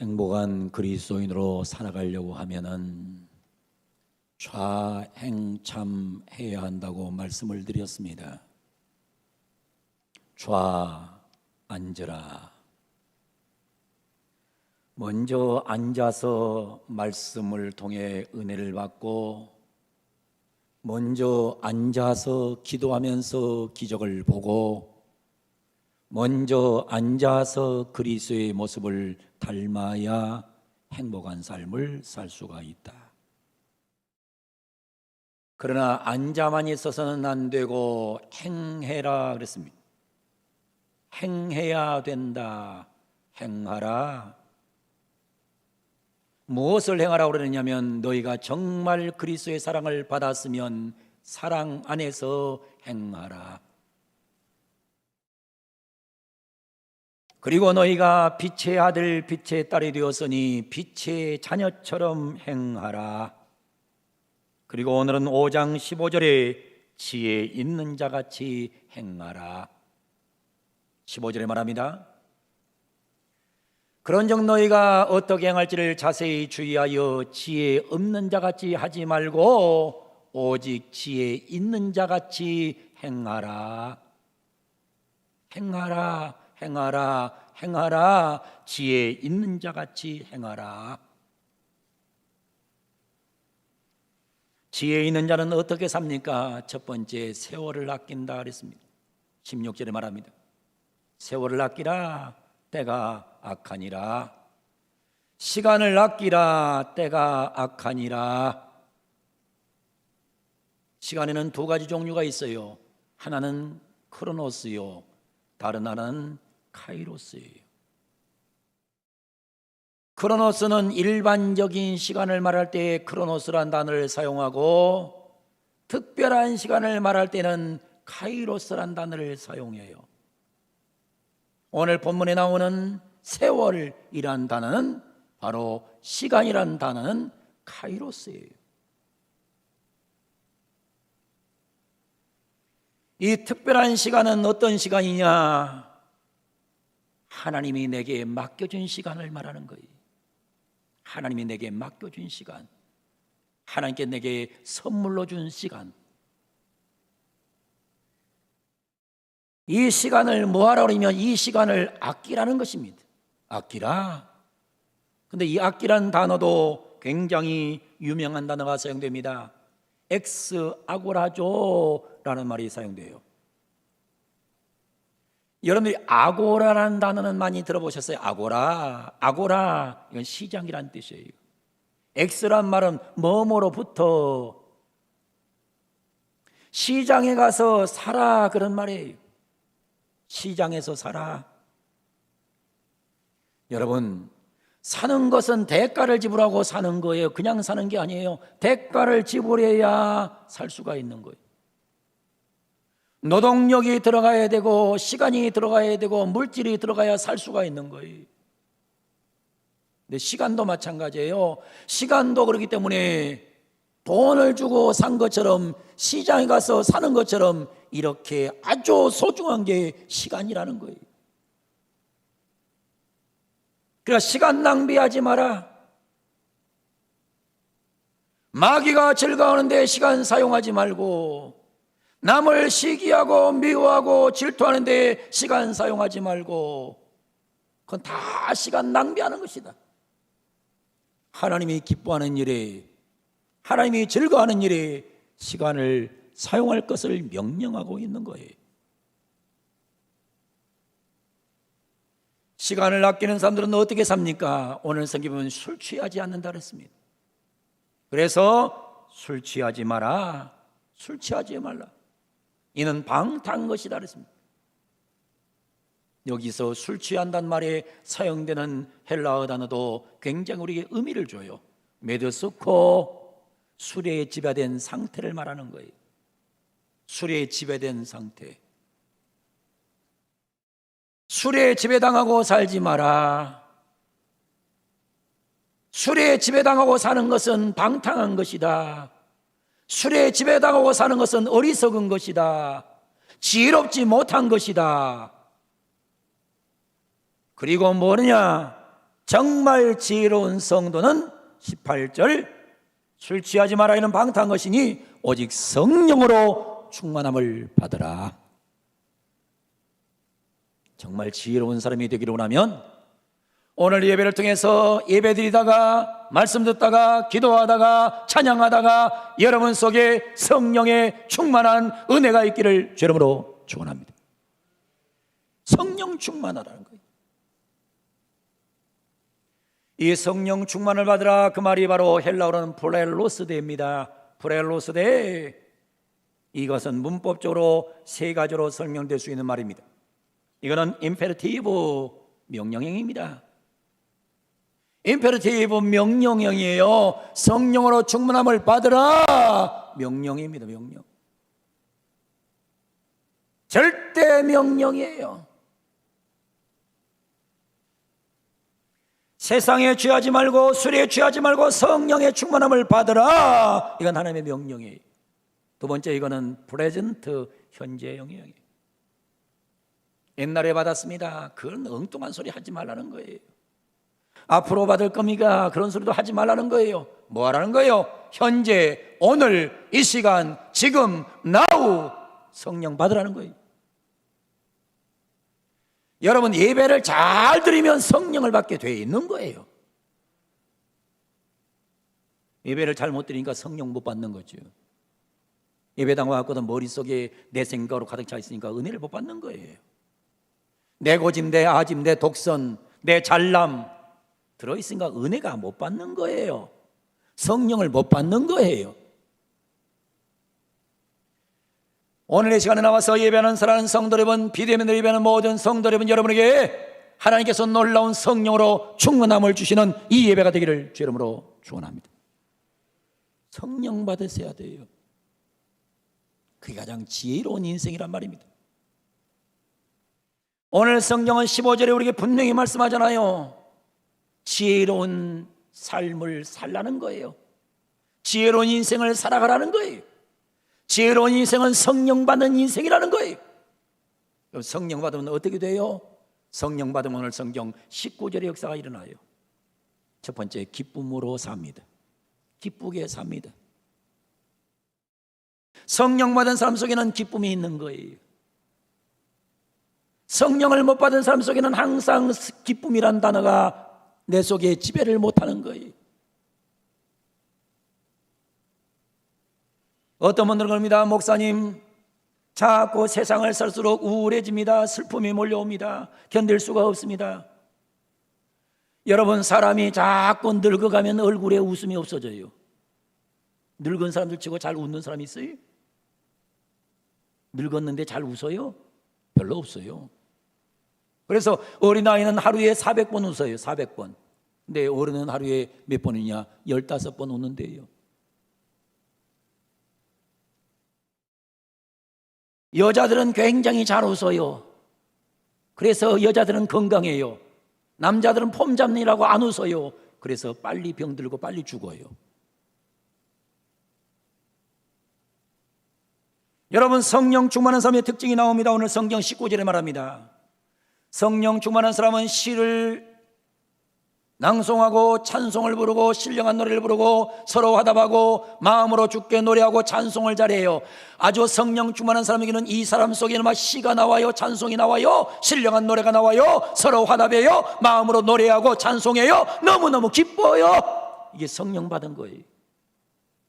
행복한 그리스도인으로 살아가려고 하면은 좌행참 해야 한다고 말씀을 드렸습니다. 좌 앉으라. 먼저 앉아서 말씀을 통해 은혜를 받고 먼저 앉아서 기도하면서 기적을 보고 먼저 앉아서 그리스도의 모습을 닮아야 행복한 삶을 살 수가 있다. 그러나 앉아만 있어서는 안 되고 행해라 그랬습니다. 행해야 된다. 행하라. 무엇을 행하라고 그러느냐면 너희가 정말 그리스도의 사랑을 받았으면 사랑 안에서 행하라. 그리고 너희가 빛의 아들 빛의 딸이 되었으니 빛의 자녀처럼 행하라. 그리고 오늘은 5장 15절에 지혜 있는 자 같이 행하라. 15절에 말합니다. 그런즉 너희가 어떻게 행할지를 자세히 주의하여 지혜 없는 자 같이 하지 말고 오직 지혜 있는 자 같이 행하라. 행하라. 행하라. 행하라. 지혜 있는 자 같이 행하라. 지혜 있는 자는 어떻게 삽니까? 첫 번째 세월을 아낀다 그랬습니다. 16절에 말합니다. 세월을 아끼라 때가 악하니라 시간을 아끼라 때가 악하니라 시간에는 두 가지 종류가 있어요. 하나는 크로노스요. 다른 하나는 카이로스예요. 크로노스는 일반적인 시간을 말할 때 크로노스란 단어를 사용하고 특별한 시간을 말할 때는 카이로스란 단어를 사용해요. 오늘 본문에 나오는 세월이란 단어는 바로 시간이란 단어는 카이로스예요. 이 특별한 시간은 어떤 시간이냐? 하나님이 내게 맡겨준 시간을 말하는 거예요. 하나님이 내게 맡겨준 시간. 하나님께 내게 선물로 준 시간. 이 시간을 뭐하라 그러면 이 시간을 아끼라는 것입니다. 아끼라. 근데 이 아끼라는 단어도 굉장히 유명한 단어가 사용됩니다. 엑스 아고라조라는 말이 사용돼요. 여러분들이 아고라라는 단어는 많이 들어보셨어요? 아고라, 아고라 이건 시장이란 뜻이에요. 엑스란 말은 뭐뭐로부터 시장에 가서 살아 그런 말이에요. 시장에서 살아. 여러분, 사는 것은 대가를 지불하고 사는 거예요. 그냥 사는 게 아니에요. 대가를 지불해야 살 수가 있는 거예요. 노동력이 들어가야 되고, 시간이 들어가야 되고, 물질이 들어가야 살 수가 있는 거예요. 근데 시간도 마찬가지예요. 시간도 그렇기 때문에 돈을 주고 산 것처럼 시장에 가서 사는 것처럼 이렇게 아주 소중한 게 시간이라는 거예요. 그러니까 시간 낭비하지 마라. 마귀가 즐거워하는데 시간 사용하지 말고 남을 시기하고 미워하고 질투하는 데 시간 사용하지 말고 그건 다 시간 낭비하는 것이다. 하나님이 기뻐하는 일에 하나님이 즐거워하는 일에 시간을 사용할 것을 명령하고 있는 거예요. 시간을 아끼는 사람들은 어떻게 삽니까? 오늘 성경 보면 술 취하지 않는다 그랬습니다. 그래서 술 취하지 마라. 술 취하지 말라. 이는 방탕 것이다 그랬습니다. 여기서 술 취한단 말에 사용되는 헬라어 단어도 굉장히 우리에게 의미를 줘요. 메드스코 술에 지배된 상태를 말하는 거예요. 술에 지배된 상태. 술에 지배당하고 살지 마라. 술에 지배당하고 사는 것은 방탕한 것이다. 술에 지배당하고 사는 것은 어리석은 것이다. 지혜롭지 못한 것이다. 그리고 뭐느냐? 정말 지혜로운 성도는 18절 술 취하지 말아 이는 방탕한 것이니 오직 성령으로 충만함을 받으라. 정말 지혜로운 사람이 되기를 원하면 오늘 예배를 통해서 예배 드리다가 말씀 듣다가 기도하다가 찬양하다가 여러분 속에 성령의 충만한 은혜가 있기를 주름으로 축원합니다. 성령 충만하라는 거예요. 이 성령 충만을 받으라 그 말이 바로 헬라어로는 프렐로스데입니다. 프렐로스데 이것은 문법적으로 세 가지로 설명될 수 있는 말입니다. 이거는 임페르티브 명령형입니다. 임페르티브 명령형이에요. 성령으로 충만함을 받으라 명령입니다. 명령. 절대 명령이에요. 세상에 취하지 말고 술에 취하지 말고 성령의 충만함을 받으라. 이건 하나님의 명령이에요. 두 번째 이거는 프레젠트 현재 영역이에요. 옛날에 받았습니다. 그런 엉뚱한 소리 하지 말라는 거예요. 앞으로 받을 겁니까? 그런 소리도 하지 말라는 거예요. 뭐 하라는 거예요? 현재, 오늘, 이 시간, 지금, now 성령 받으라는 거예요. 여러분 예배를 잘 드리면 성령을 받게 돼 있는 거예요. 예배를 잘 못 드리니까 성령 못 받는 거죠. 예배당 와갖고도 머릿속에 내 생각으로 가득 차 있으니까 은혜를 못 받는 거예요. 내 고집, 내 아집, 내 독선, 내 잘남 들어있으니까 은혜가 못 받는 거예요. 성령을 못 받는 거예요. 오늘의 시간에 나와서 예배하는 사랑하는 성도 여러분, 비대면으로 예배하는 모든 성도 여러분 여러분에게 하나님께서 놀라운 성령으로 충만함을 주시는 이 예배가 되기를 주 이름으로 축원합니다. 성령 받으셔야 돼요. 그게 가장 지혜로운 인생이란 말입니다. 오늘 성경은 15절에 우리에게 분명히 말씀하잖아요. 지혜로운 삶을 살라는 거예요. 지혜로운 인생을 살아가라는 거예요. 지혜로운 인생은 성령 받는 인생이라는 거예요. 그럼 성령 받으면 어떻게 돼요? 성령 받으면 오늘 성경 19절의 역사가 일어나요. 첫 번째, 기쁨으로 삽니다. 기쁘게 삽니다. 성령 받은 사람 속에는 기쁨이 있는 거예요. 성령을 못 받은 사람 속에는 항상 기쁨이란 단어가 내 속에 지배를 못하는 거예요. 어떤 분들은 그럽니다. 목사님, 자꾸 세상을 살수록 우울해집니다. 슬픔이 몰려옵니다. 견딜 수가 없습니다. 여러분, 사람이 자꾸 늙어가면 얼굴에 웃음이 없어져요. 늙은 사람들 치고 잘 웃는 사람이 있어요? 늙었는데 잘 웃어요? 별로 없어요. 그래서 어린아이는 하루에 400번 웃어요. 400번. 근데 어른은 하루에 몇 번이냐? 15번 웃는데요. 여자들은 굉장히 잘 웃어요. 그래서 여자들은 건강해요. 남자들은 폼 잡느라고 안 웃어요. 그래서 빨리 병들고 빨리 죽어요. 여러분 성령 충만한 사람의 특징이 나옵니다. 오늘 성경 19절에 말합니다. 성령 충만한 사람은 시를 낭송하고 찬송을 부르고 신령한 노래를 부르고 서로 화답하고 마음으로 죽게 노래하고 찬송을 잘해요. 아주 성령 충만한 사람에게는 이 사람 속에는 막 시가 나와요. 찬송이 나와요. 신령한 노래가 나와요. 서로 화답해요. 마음으로 노래하고 찬송해요. 너무너무 기뻐요. 이게 성령 받은 거예요.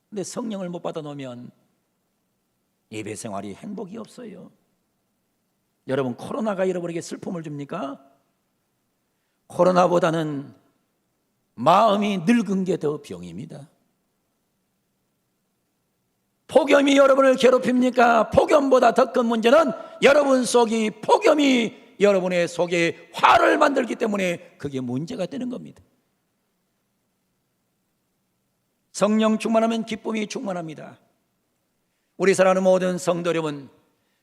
근데 성령을 못 받아 놓으면 예배 생활이 행복이 없어요. 여러분 코로나가 여러분에게 슬픔을 줍니까? 코로나보다는 마음이 늙은 게 더 병입니다. 폭염이 여러분을 괴롭힙니까? 폭염보다 더 큰 문제는 여러분 속이 폭염이 여러분의 속에 화를 만들기 때문에 그게 문제가 되는 겁니다. 성령 충만하면 기쁨이 충만합니다. 우리 사랑하는 모든 성도 여러분,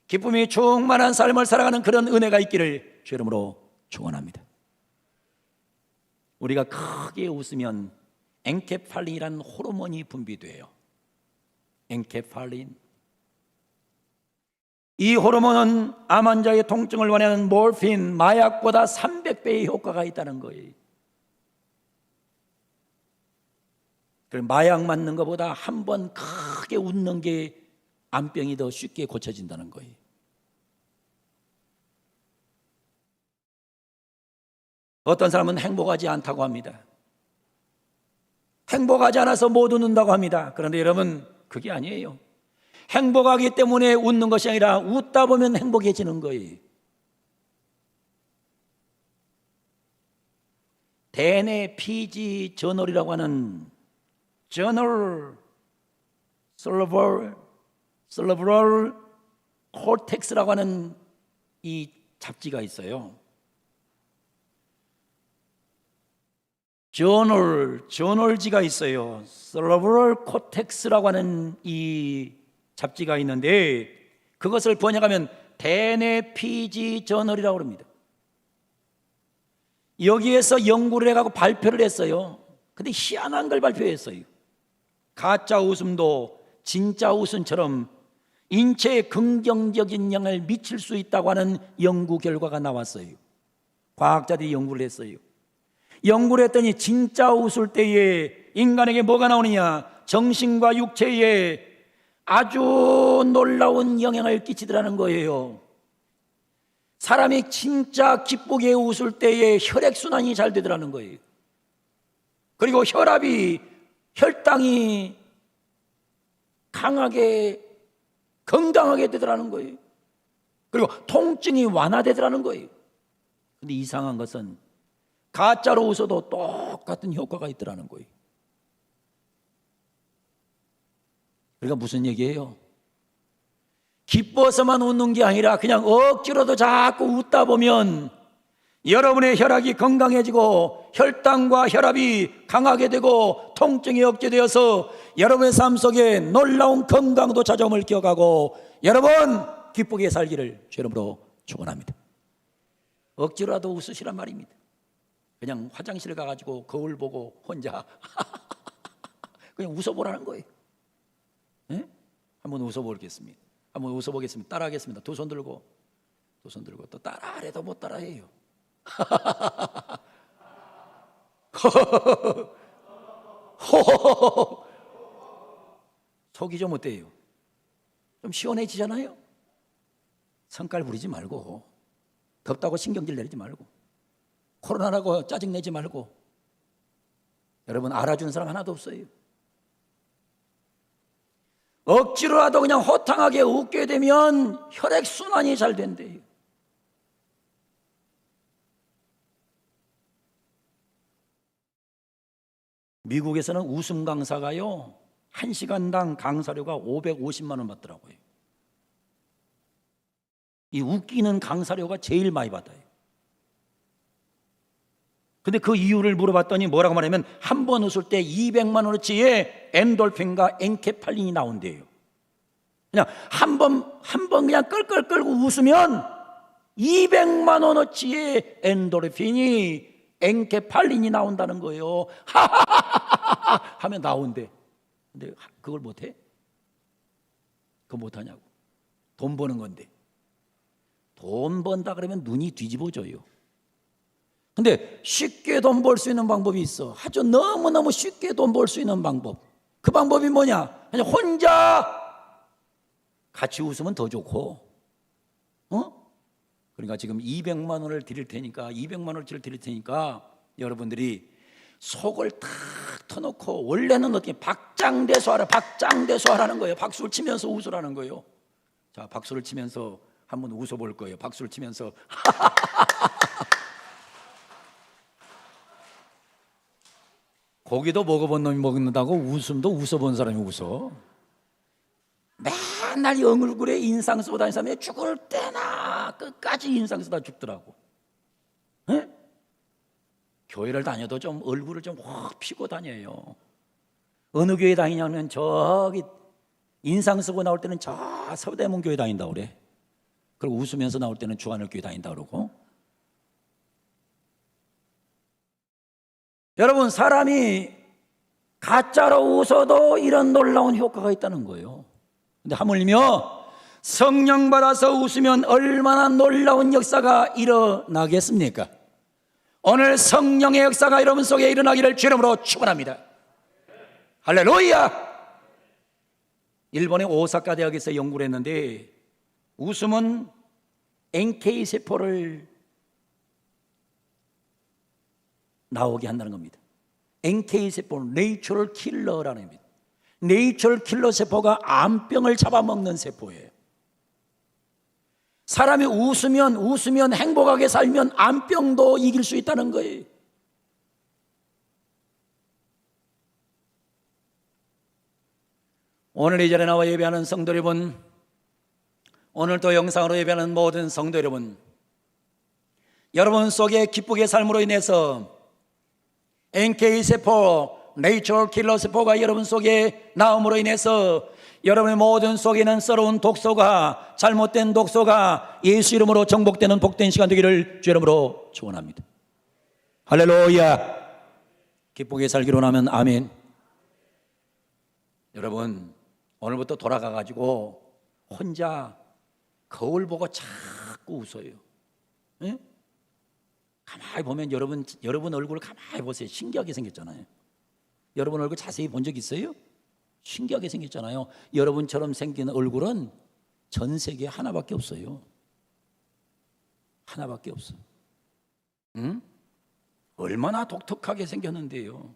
기쁨이 충만한 삶을 살아가는 그런 은혜가 있기를 주 이름으로 축원합니다. 우리가 크게 웃으면 엔케팔린이라는 호르몬이 분비돼요. 엔케팔린. 이 호르몬은 암 환자의 통증을 원하는 몰핀, 마약보다 300배의 효과가 있다는 거예요. 마약 맞는 것보다 한 번 크게 웃는 게 암병이 더 쉽게 고쳐진다는 거예요. 어떤 사람은 행복하지 않다고 합니다. 행복하지 않아서 못 웃는다고 합니다. 그런데 여러분, 그게 아니에요. 행복하기 때문에 웃는 것이 아니라 웃다 보면 행복해지는 거예요. 대뇌 피지 저널이라고 하는 저널 셀러벌 셀러브럴 콜텍스라고 하는 이 잡지가 있어요. 저널 저널지가 있어요. 셀러브럴 코텍스라고 하는 이 잡지가 있는데 그것을 번역하면 대뇌 피지 저널이라고 합니다. 여기에서 연구를 해가고 발표를 했어요. 근데 희한한 걸 발표했어요. 가짜 웃음도 진짜 웃음처럼 인체에 긍정적인 영향을 미칠 수 있다고 하는 연구 결과가 나왔어요. 과학자들이 연구를 했어요. 연구를 했더니 진짜 웃을 때에 인간에게 뭐가 나오느냐? 정신과 육체에 아주 놀라운 영향을 끼치더라는 거예요. 사람이 진짜 기쁘게 웃을 때에 혈액순환이 잘 되더라는 거예요. 그리고 혈압이, 혈당이 강하게, 건강하게 되더라는 거예요. 그리고 통증이 완화되더라는 거예요. 근데 이상한 것은 가짜로 웃어도 똑같은 효과가 있더라는 거예요. 그러니까 무슨 얘기예요? 기뻐서만 웃는 게 아니라 그냥 억지로도 자꾸 웃다 보면 여러분의 혈압이 건강해지고 혈당과 혈압이 강하게 되고 통증이 억제되어서 여러분의 삶 속에 놀라운 건강도 찾아옴을 기억하고 여러분 기쁘게 살기를 주름으로 축원합니다. 억지로라도 웃으시란 말입니다. 그냥 화장실 가가지고 거울 보고 혼자 그냥 웃어보라는 거예요. 네? 한번 웃어보겠습니다. 한번 웃어보겠습니다. 따라하겠습니다. 두 손 들고 두 손 들고 또 따라하래도 못 따라해요. 속이 좀 어때요? 좀 시원해지잖아요. 성깔 부리지 말고 덥다고 신경질 내지 말고 코로나라고 짜증 내지 말고 여러분 알아주는 사람 하나도 없어요. 억지로라도 그냥 호탕하게 웃게 되면 혈액 순환이 잘 된대요. 미국에서는 웃음 강사가요, 한 시간당 강사료가 550만 원 받더라고요. 이 웃기는 강사료가 제일 많이 받아요. 근데 그 이유를 물어봤더니 뭐라고 말하면 한 번 웃을 때 200만 원어치의 엔돌핀과 엔케팔린이 나온대요. 그냥 한 번, 한 번 그냥 끌끌 끌고 웃으면 200만 원어치의 엔도르핀이 엔케팔린이 나온다는 거예요. 하하하하 하면 나온대. 근데 그걸 못해? 그거 못하냐고. 돈 버는 건데. 돈 번다 그러면 눈이 뒤집어져요. 근데 쉽게 돈 벌 수 있는 방법이 있어. 아주 너무너무 쉽게 돈 벌 수 있는 방법. 그 방법이 뭐냐? 그냥 혼자 같이 웃으면 더 좋고, 어? 그러니까 지금 200만 원을 드릴 테니까, 200만 원어치를 드릴 테니까 여러분들이 속을 탁 터놓고 원래는 어떻게 박장대소 하라, 박장대소 하라는 거예요. 박수를 치면서 웃으라는 거예요. 자, 박수를 치면서 한번 웃어볼 거예요. 박수를 치면서. 고기도 먹어본 놈이 먹는다고 웃음도 웃어본 사람이 웃어. 맨날 얼굴에 인상 쓰고 다니는 사람이 죽을 때나 끝까지 인상 쓰다 죽더라고. 에? 교회를 다녀도 좀 얼굴을 좀 확 피고 다녀요. 어느 교회 다니냐면 저기 인상 쓰고 나올 때는 저 서대문 교회 다닌다 그래. 그리고 웃으면서 나올 때는 주한을 교회 다닌다 그러고. 여러분 사람이 가짜로 웃어도 이런 놀라운 효과가 있다는 거예요. 근데 하물며 성령 받아서 웃으면 얼마나 놀라운 역사가 일어나겠습니까? 오늘 성령의 역사가 여러분 속에 일어나기를 주름으로 축원합니다. 할렐루야! 일본의 오사카 대학에서 연구를 했는데 웃음은 NK 세포를 나오게 한다는 겁니다. NK 세포는 네이처럴 킬러라는 겁니다. 네이처럴 킬러 세포가 암병을 잡아먹는 세포예요. 사람이 웃으면 웃으면 행복하게 살면 암병도 이길 수 있다는 거예요. 오늘 이 자리에 나와 예배하는 성도 여러분, 오늘 또 영상으로 예배하는 모든 성도 여러분, 여러분 속에 기쁘게 삶으로 인해서 NK 세포, 네이처 킬러 세포가 여러분 속에 나옴으로 인해서 여러분의 모든 속에는 썰어온 독소가 잘못된 독소가 예수 이름으로 정복되는 복된 시간 되기를 주 이름으로 축원합니다. 할렐루야. 기쁘게 살기로 하면 아멘. 여러분 오늘부터 돌아가 가지고 혼자 거울 보고 자꾸 웃어요. 예? 가만히 보면 여러분 여러분 얼굴을 가만히 보세요. 신기하게 생겼잖아요. 여러분 얼굴 자세히 본 적 있어요? 신기하게 생겼잖아요. 여러분처럼 생긴 얼굴은 전 세계에 하나밖에 없어요. 하나밖에 없어. 응? 얼마나 독특하게 생겼는데요.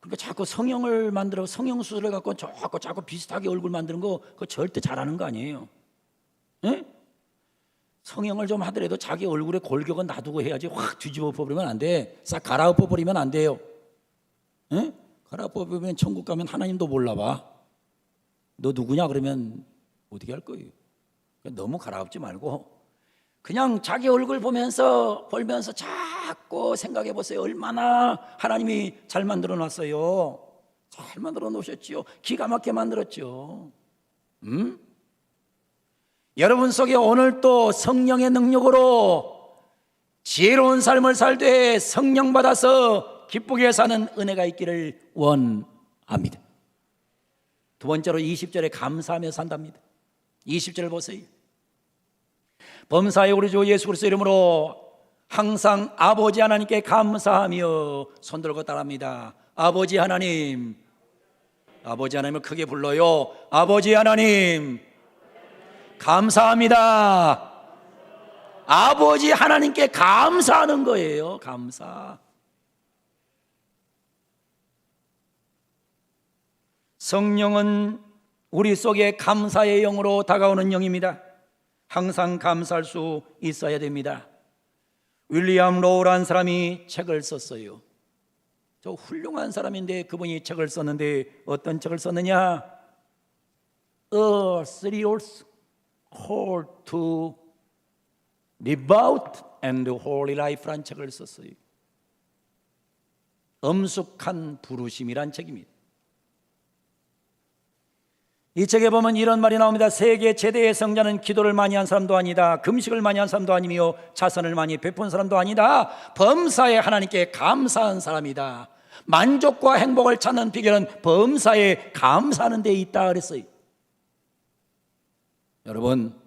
그러니까 자꾸 성형을 만들어 성형 수술을 갖고 자꾸 자꾸 비슷하게 얼굴 만드는 거 그거 절대 잘하는 거 아니에요. 예? 성형을 좀 하더라도 자기 얼굴에 골격은 놔두고 해야지 확 뒤집어 버리면 안 돼. 싹 갈아엎어 버리면 안 돼요. 예? 갈아엎어 버리면 천국 가면 하나님도 몰라봐. 너 누구냐 그러면 어떻게 할 거예요? 너무 갈아엎지 말고 그냥 자기 얼굴 보면서 보면서 자꾸 생각해 보세요. 얼마나 하나님이 잘 만들어 놨어요. 잘 만들어 놓으셨지요. 기가 막히게 만들었죠. 음? 여러분 속에 오늘 또 성령의 능력으로 지혜로운 삶을 살되 성령 받아서 기쁘게 사는 은혜가 있기를 원합니다. 두 번째로 20절에 감사하며 산답니다. 20절 보세요. 범사에 우리 주 예수 그리스도 이름으로 항상 아버지 하나님께 감사하며 손 들고 따라합니다. 아버지 하나님, 아버지 하나님을 크게 불러요. 아버지 하나님, 감사합니다. 아버지 하나님께 감사하는 거예요. 감사. 성령은 우리 속에 감사의 영으로 다가오는 영입니다. 항상 감사할 수 있어야 됩니다. 윌리엄 로우라는 사람이 책을 썼어요. 저 훌륭한 사람인데 그분이 책을 썼는데 어떤 책을 썼느냐? A serious call to devout and holy life란 책을 썼어요. 엄숙한 부르심이란 책입니다. 이 책에 보면 이런 말이 나옵니다. 세계 최대의 성자는 기도를 많이 한 사람도 아니다. 금식을 많이 한 사람도 아니며 자선을 많이 베푼 사람도 아니다. 범사에 하나님께 감사한 사람이다. 만족과 행복을 찾는 비결은 범사에 감사하는 데 있다 그랬어요. 여러분,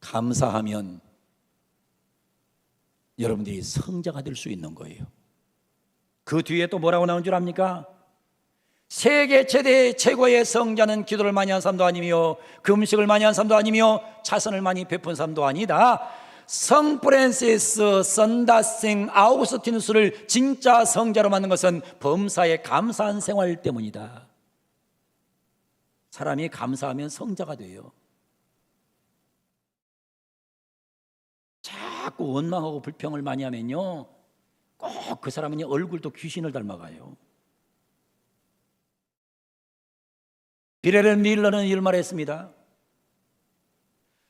감사하면 여러분들이 성자가 될 수 있는 거예요. 그 뒤에 또 뭐라고 나온 줄 압니까? 세계 최대 최고의 성자는 기도를 많이 한 사람도 아니며 금식을 많이 한 사람도 아니며 차선을 많이 베푼 사람도 아니다. 성 프랜시스 선다생 아우구스티누스를 진짜 성자로 만든 것은 범사에 감사한 생활 때문이다. 사람이 감사하면 성자가 돼요. 자꾸 원망하고 불평을 많이 하면요. 꼭 그 사람은 얼굴도 귀신을 닮아가요. 비레렌 밀러는 이런 말을 했습니다.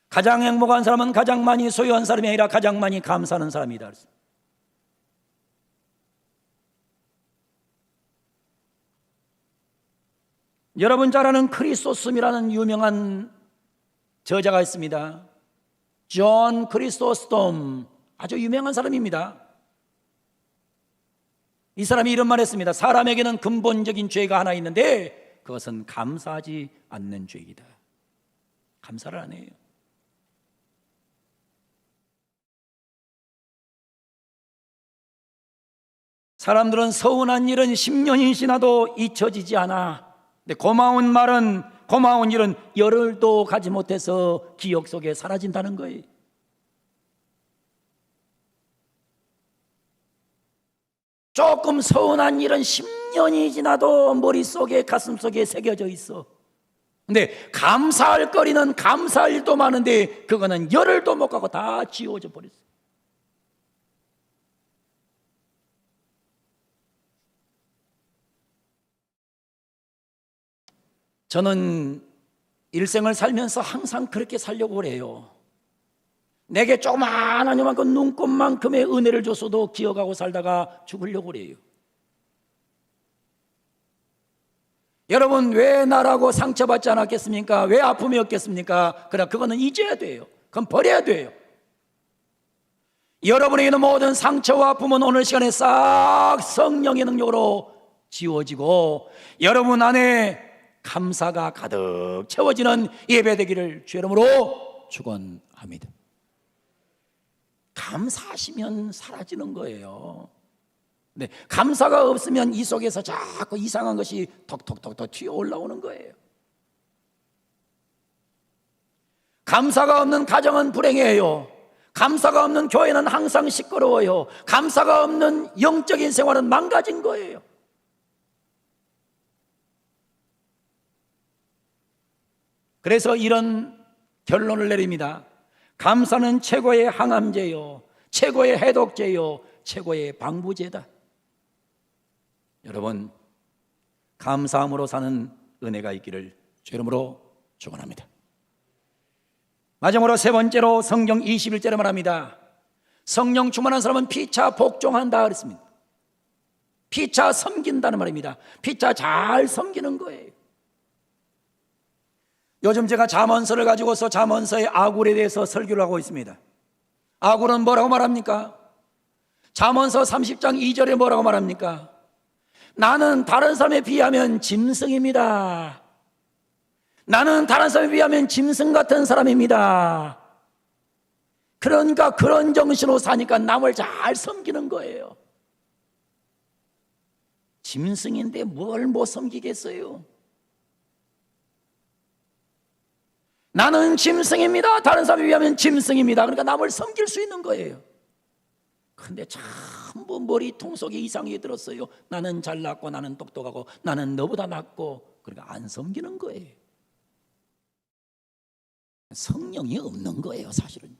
가장 행복한 사람은 가장 많이 소유한 사람이 아니라 가장 많이 감사하는 사람이다. 여러분 잘 아는 크리소스미라는 유명한 저자가 있습니다. 존 크리소스톰 아주 유명한 사람입니다. 이 사람이 이런 말 했습니다. 사람에게는 근본적인 죄가 하나 있는데 그것은 감사하지 않는 죄이다. 감사를 안 해요. 사람들은 서운한 일은 10년이 지나도 잊혀지지 않아. 근데 고마운 말은 고마운 일은 열흘도 가지 못해서 기억 속에 사라진다는 거예요. 조금 서운한 일은 10년이 지나도 머릿속에 가슴속에 새겨져 있어. 근데 감사할 거리는 감사할 일도 많은데 그거는 열흘도 못 가고 다 지워져 버렸어. 저는 일생을 살면서 항상 그렇게 살려고 그래요. 내게 조그마한 요만큼 눈곱만큼의 은혜를 줬어도 기억하고 살다가 죽으려고 그래요. 여러분 왜 나라고 상처받지 않았겠습니까? 왜 아픔이 없겠습니까? 그러나 그거는 잊어야 돼요. 그건 버려야 돼요. 여러분에게 있는 모든 상처와 아픔은 오늘 시간에 싹 성령의 능력으로 지워지고 여러분 안에 감사가 가득 채워지는 예배 되기를 주 이름으로 축원합니다. 감사하시면 사라지는 거예요. 네, 감사가 없으면 이 속에서 자꾸 이상한 것이 톡톡톡톡 튀어 올라오는 거예요. 감사가 없는 가정은 불행해요. 감사가 없는 교회는 항상 시끄러워요. 감사가 없는 영적인 생활은 망가진 거예요. 그래서 이런 결론을 내립니다. 감사는 최고의 항암제요, 최고의 해독제요, 최고의 방부제다. 여러분, 감사함으로 사는 은혜가 있기를 주 이름으로 축원합니다. 마지막으로 세 번째로 성경 21절에 말합니다. 성령 충만한 사람은 피차 복종한다 그랬습니다. 피차 섬긴다는 말입니다. 피차 잘 섬기는 거예요. 요즘 제가 잠언서를 가지고서 잠언서의 아굴에 대해서 설교를 하고 있습니다. 아굴은 뭐라고 말합니까? 잠언서 30장 2절에 뭐라고 말합니까? 나는 다른 사람에 비하면 짐승입니다. 나는 다른 사람에 비하면 짐승 같은 사람입니다. 그러니까 그런 정신으로 사니까 남을 잘 섬기는 거예요. 짐승인데 뭘 못 섬기겠어요? 나는 짐승입니다. 다른 사람에 비하면 짐승입니다. 그러니까 남을 섬길 수 있는 거예요. 근데 전부 머리통 속에 이상이 들었어요. 나는 잘났고 나는 똑똑하고 나는 너보다 낫고 그러니까 안 섬기는 거예요. 성령이 없는 거예요, 사실은.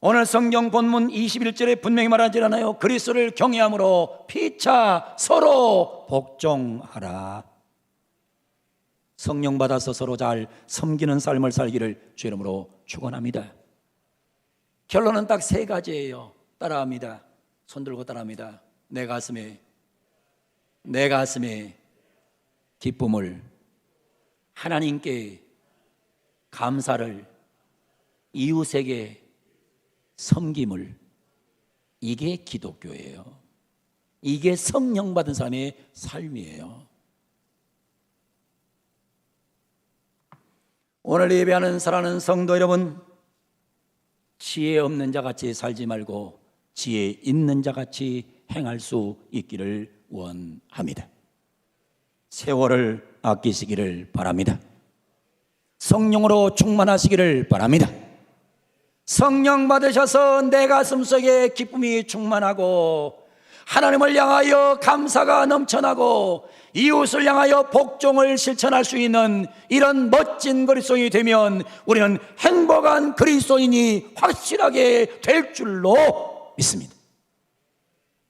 오늘 성경 본문 21절에 분명히 말하지 않아요. 그리스도를 경외함으로 피차 서로 복종하라. 성령 받아서 서로 잘 섬기는 삶을 살기를 주 이름으로 축원합니다. 결론은 딱 세 가지예요. 따라합니다. 손 들고 따라합니다. 내 가슴에 내 가슴에 기쁨을 하나님께 감사를 이웃에게 섬김을 이게 기독교예요. 이게 성령 받은 사람의 삶이에요. 오늘 예배하는 사랑하는 성도 여러분, 지혜 없는 자 같이 살지 말고 지혜 있는 자 같이 행할 수 있기를 원합니다. 세월을 아끼시기를 바랍니다. 성령으로 충만하시기를 바랍니다. 성령 받으셔서 내 가슴 속에 기쁨이 충만하고 하나님을 향하여 감사가 넘쳐나고 이웃을 향하여 복종을 실천할 수 있는 이런 멋진 그리스도인이 되면 우리는 행복한 그리스도인이 확실하게 될 줄로 믿습니다.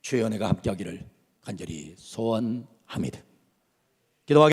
주의 은혜가 함께하기를 간절히 소원합니다.